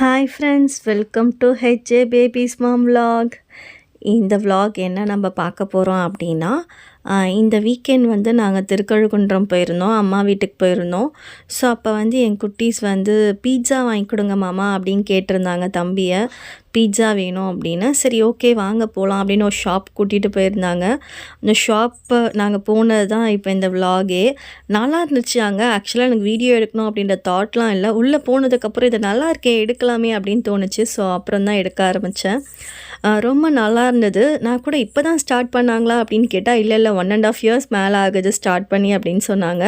Hi friends welcome to HA babies mom vlog இந்த vlog என்ன நம்ம பார்க்க போகிறோம் அப்படின்னா இந்த வீக்கெண்ட் வந்து நாங்கள் திருக்கழுகுன்றம் போயிருந்தோம் அம்மா வீட்டுக்கு போயிருந்தோம். ஸோ அப்போ வந்து என் குட்டீஸ் வந்து பீட்சா வாங்கி கொடுங்க மாமா அப்படின்னு கேட்டிருந்தாங்க தம்பியை. பீட்சா வேணும் அப்படின்னு. சரி ஓகே வாங்க போகலாம் அப்படின்னு ஒரு ஷாப் கூட்டிகிட்டு போயிருந்தாங்க. அந்த ஷாப்பு நாங்கள் போனது தான் இப்போ இந்த விலாகே நல்லா இருந்துச்சு அங்கே. ஆக்சுவலாக எனக்கு வீடியோ எடுக்கணும் அப்படின்ற தாட்லாம் இல்லை. உள்ளே போனதுக்கப்புறம் இது நல்லா இருக்கே எடுக்கலாமே அப்படின்னு தோணுச்சு. ஸோ அப்புறம் தான் எடுக்க ஆரம்பித்தேன் ரொம்ப நல்லா இருந்தது. நான் கூட இப்போ தான் ஸ்டார்ட் பண்ணாங்களா அப்படின்னு கேட்டால் இல்லை இல்லை ஒன் அண்ட் ஆஃப் இயர்ஸ் மேலே ஆகுது ஸ்டார்ட் பண்ணி அப்படின்னு சொன்னாங்க.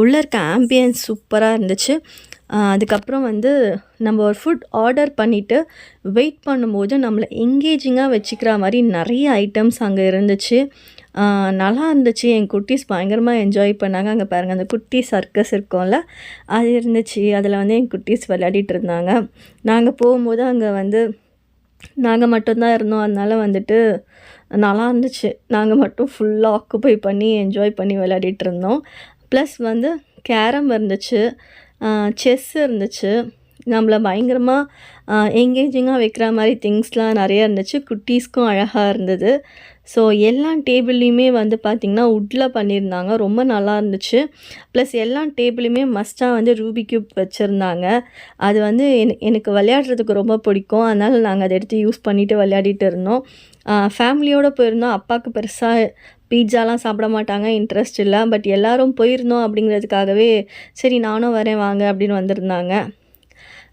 உள்ளே இருக்க ஆம்பியன்ஸ் சூப்பராக இருந்துச்சு. அதுக்கப்புறம் வந்து நம்ம ஒரு ஃபுட் ஆர்டர் பண்ணிவிட்டு வெயிட் பண்ணும்போது நம்மளை எங்கேஜிங்காக வச்சுக்கிற மாதிரி நிறைய ஐட்டம்ஸ் அங்கே இருந்துச்சு. நல்லா இருந்துச்சு. என் குட்டீஸ் பயங்கரமாக என்ஜாய் பண்ணாங்க. அங்கே பாருங்கள் அந்த குட்டி சர்க்கஸ் இருக்கும்ல அது இருந்துச்சு. அதில் வந்து என் குட்டீஸ் விளையாடிட்டு இருந்தாங்க. நாங்கள் போகும்போது அங்கே வந்து நாங்கள் மட்டும்தான் இருந்தோம். அதனால் வந்துட்டு நல்லா இருந்துச்சு. நாங்கள் மட்டும் ஃபுல்லாக ஆக்குப்பை பண்ணி என்ஜாய் பண்ணி விளையாடிட்டு இருந்தோம். ப்ளஸ் வந்து கேரம் இருந்துச்சு. செஸ் இருந்துச்சு. நம்மளை பயங்கரமாக எங்கேஜிங்காக வைக்கிற மாதிரி திங்ஸ்லாம் நிறைய இருந்துச்சு. குட்டீஸ்க்கும் அழகாக இருந்தது. ஸோ எல்லா டேபிள்லேயுமே வந்து பார்த்திங்கன்னா உட்டில் பண்ணியிருந்தாங்க. ரொம்ப நல்லா இருந்துச்சு. ப்ளஸ் எல்லா டேபிளையுமே மஸ்ட்டாக வந்து ரூபி கியூப் வச்சுருந்தாங்க. அது வந்து எனக்கு விளையாடுறதுக்கு ரொம்ப பிடிக்கும். அதனால் நாங்கள் அதை எடுத்து யூஸ் பண்ணிவிட்டு விளையாடிட்டு இருந்தோம். ஃபேமிலியோடு போயிருந்தோம். அப்பாவுக்கு பெருசாக பீட்சாலாம் சாப்பிட மாட்டாங்க. இன்ட்ரெஸ்ட் இல்லை. பட் எல்லாரும் போயிருந்தோம் அப்படிங்கிறதுக்காகவே சரி நானும் வரேன் வாங்க அப்படின்னு வந்திருந்தாங்க.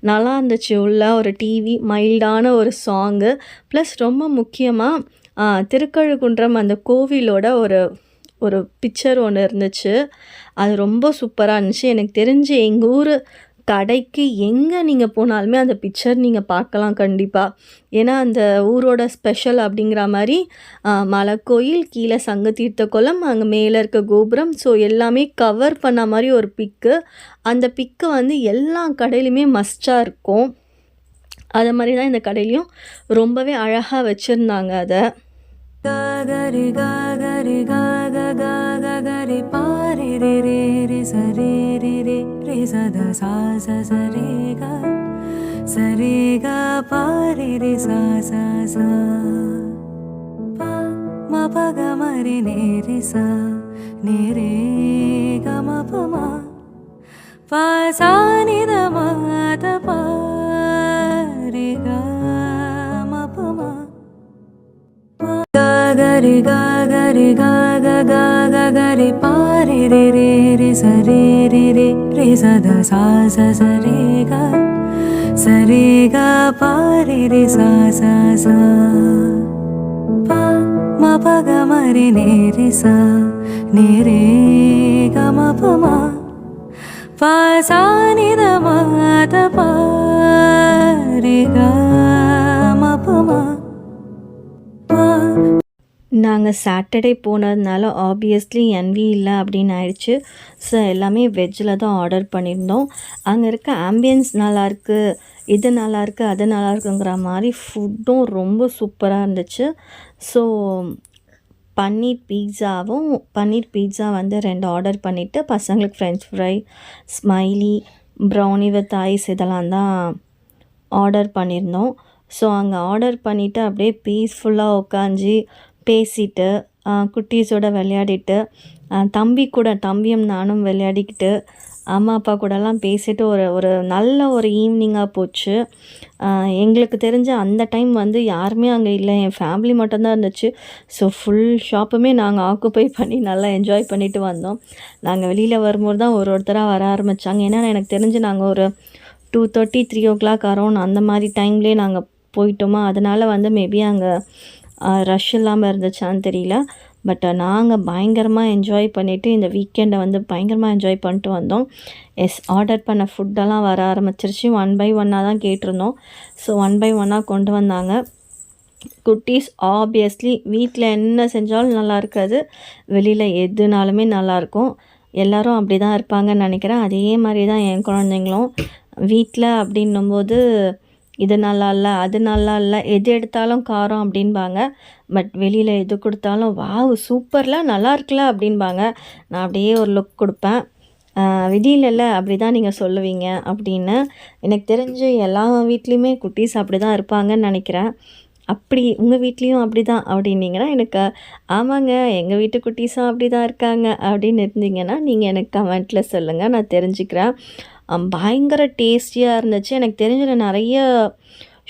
நல்லா இருந்துச்சு. உள்ள ஒரு டிவி மைல்டான ஒரு சாங்கு ப்ளஸ் ரொம்ப முக்கியமாக திருக்கழுகுன்றம் அந்த கோவிலோட ஒரு ஒரு பிக்சர் ஒன்று இருந்துச்சு. அது ரொம்ப சூப்பராக இருந்துச்சு. எனக்கு தெரிஞ்சு எங்கள் ஊர் கடைக்கு எங்கே நீங்கள் போனாலுமே அந்த பிக்சர் நீங்கள் பார்க்கலாம் கண்டிப்பாக ஏன்னா அந்த ஊரோட ஸ்பெஷல் அப்படிங்கிற மாதிரி மலைக்கோயில் கீழே சங்க தீர்த்த குளம் அங்கே மேலே இருக்க கோபுரம். ஸோ எல்லாமே கவர் பண்ண மாதிரி ஒரு பிக்கு அந்த பிக்கு வந்து எல்லா கடையிலுமே மஸ்டாக இருக்கும். அதை மாதிரி தான் இந்த கடையிலையும் ரொம்பவே அழகாக வச்சுருந்தாங்க அதை. గరి గరి గగ గగ గరి పారి రే రే రే సరే రే రే రే సద సా స సరే గ. సరే గ పారి రే సా సా సా. ప మ ప గ మరి నే రే సా. నే రే గ మ ప మ. ప సా గరి గా గరి గా గా గా గా గరి పారి రే రే రే సరే రే రే రే సద సా స సరే గా సరే గా పారి రే సా సా సా. పా మా ప గ మరి నే రే సా. నే రే గ మ ప మా. పా సా ని ద మా ద పా. நாங்கள் சாட்டர்டே போனதுனால ஆப்வியஸ்லி என்வி இல்லை அப்படின்னு ஆயிடுச்சு. ஸோ எல்லாமே வெஜ்ஜில் தான் ஆர்டர் பண்ணியிருந்தோம். அங்கே இருக்க ஆம்பியன்ஸ் நல்லாயிருக்கு இது நல்லாயிருக்கு அது நல்லா இருக்குங்கிற மாதிரி ஃபுட்டும் ரொம்ப சூப்பராக இருந்துச்சு. ஸோ பன்னீர் பீட்சாவும் பன்னீர் பீட்சா வந்து ரெண்டு ஆர்டர் பண்ணிவிட்டு பசங்களுக்கு French fry smiley brownie with ice இதெல்லாம் தான் ஆர்டர் பண்ணியிருந்தோம். ஸோ அங்கே ஆர்டர் பண்ணிவிட்டு அப்படியே பீஸ்ஃபுல்லாக உட்காந்து பேசிட்டு குட்டீஸோடு குட்டீஸோட விளையாடிட்டு தம்பி கூட தம்பியும் நானும் விளையாடிக்கிட்டு அம்மா அப்பா கூடலாம் பேசிட்டு ஒரு ஒரு நல்ல ஒரு ஈவினிங்காக போச்சு. எங்களுக்கு தெரிஞ்ச அந்த டைம் வந்து யாருமே அங்கே இல்லை. என் ஃபேமிலி மட்டும்தான் இருந்துச்சு. ஸோ ஃபுல் ஷாப்புமே நாங்கள் ஆக்குப்பை பண்ணி நல்லா என்ஜாய் பண்ணிட்டு வந்தோம். நாங்கள் வெளியில் வரும்போது தான் ஒரு ஒருத்தராக வர ஆரம்பித்தாங்க ஏன்னா எனக்கு தெரிஞ்சு நாங்கள் ஒரு two thirty three o'clock around அந்த மாதிரி டைம்லேயே நாங்கள் போயிட்டோமா? அதனால் வந்து மேபி அங்கே ரஷ் இல்லாமல் இருந்துச்சான்னு தெரியல. பட் நாங்கள் பயங்கரமாக என்ஜாய் பண்ணிவிட்டு இந்த வீக்கெண்டை வந்து பயங்கரமாக என்ஜாய் பண்ணிட்டு வந்தோம். எஸ் ஆர்டர் பண்ண ஃபுட்டெல்லாம் வர ஆரம்பிச்சிருச்சு. ஒன் பை ஒன்னாக தான் கேட்டிருந்தோம். ஸோ ஒன் பை ஒன்னாக கொண்டு வந்தாங்க. குட்டீஸ் ஆப்வியஸ்லி வீட்டில் என்ன செஞ்சாலும் நல்லா இருக்காது. வெளியில் எதுனாலுமே நல்லாயிருக்கும் எல்லாரும் அப்படி தான் இருப்பாங்கன்னு நினைக்கிறேன். அதே மாதிரி தான் என் குழந்தைங்களும். வீட்டில் அப்படின்னும்போது இது நல்லா இல்லை அது நல்லா இல்லை எது எடுத்தாலும் காரம் அப்படின்பாங்க. பட் வெளியில் எது கொடுத்தாலும் வாவ் சூப்பரில் நல்லா இருக்குல்ல அப்படின்பாங்க. நான் அப்படியே ஒரு லுக் கொடுப்பேன். விதியிலல்ல அப்படி தான் நீங்கள் சொல்லுவீங்க அப்படின்னு. எனக்கு தெரிஞ்சு எல்லா வீட்லேயுமே குட்டீஸ் அப்படி தான் இருப்பாங்கன்னு நினைக்கிறேன். அப்படி உங்கள் வீட்லேயும் அப்படி தான் அப்படின்னீங்கன்னா எனக்கு ஆமாங்க எங்கள் வீட்டு குட்டீஸும் அப்படி தான் இருக்காங்க அப்படின்னு இருந்தீங்கன்னா நீங்கள் எனக்கு கமெண்ட்டில் சொல்லுங்கள் நான் தெரிஞ்சுக்கிறேன். பயங்கர டேஸ்டியாக இருந்துச்சு. எனக்கு தெரிஞ்ச நிறைய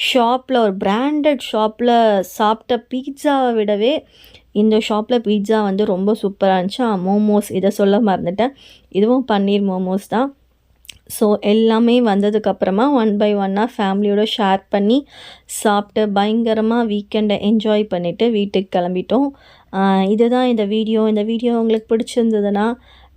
ஷாப்பில் ஒரு பிராண்டட் ஷாப்பில் சாப்பிட்ட பீட்சாவை விடவே இந்த ஷாப்பில் பீட்சா வந்து ரொம்ப சூப்பராக இருந்துச்சு. மோமோஸ் இதை சொல்ல மறந்துட்டேன். இதுவும் பன்னீர் மோமோஸ் தான். ஸோ எல்லாமே வந்ததுக்கப்புறமா ஒன் பை ஒன்னாக ஃபேமிலியோட ஷேர் பண்ணி சாப்பிட்டு பயங்கரமாக வீக்கெண்டை என்ஜாய் பண்ணிவிட்டு வீட்டுக்கு கிளம்பிட்டோம். இதுதான் இந்த வீடியோ இந்த வீடியோ உங்களுக்கு பிடிச்சிருந்ததுன்னா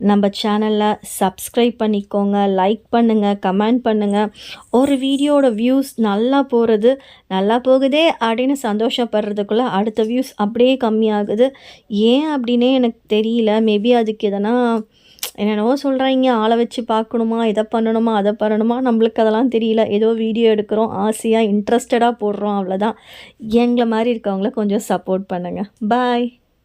நம்ம சேனலில் சப்ஸ்கிரைப் பண்ணிக்கோங்க லைக் பண்ணுங்கள் கமெண்ட் பண்ணுங்கள் ஒரு வீடியோட வியூஸ் நல்லா போகிறது நல்லா போகுதே அப்படின்னு சந்தோஷப்படுறதுக்குள்ளே அடுத்த வியூஸ் அப்படியே கம்மியாகுது. ஏன் அப்படின்னே எனக்கு தெரியல. மேபி அதுக்கு எதனா என்னென்னவோ சொல்கிறாங்க ஆளை வச்சு பார்க்கணுமா? இதை பண்ணணுமா? அதை பண்ணணுமா? நம்மளுக்கு அதெல்லாம் தெரியல. ஏதோ வீடியோ எடுக்கிறோம். ஆசையாக இன்ட்ரெஸ்டடாக போடுறோம். அவ்வளோதான் எங்களை மாதிரி இருக்கவங்கள கொஞ்சம் சப்போர்ட் பண்ணுங்கள் பாய்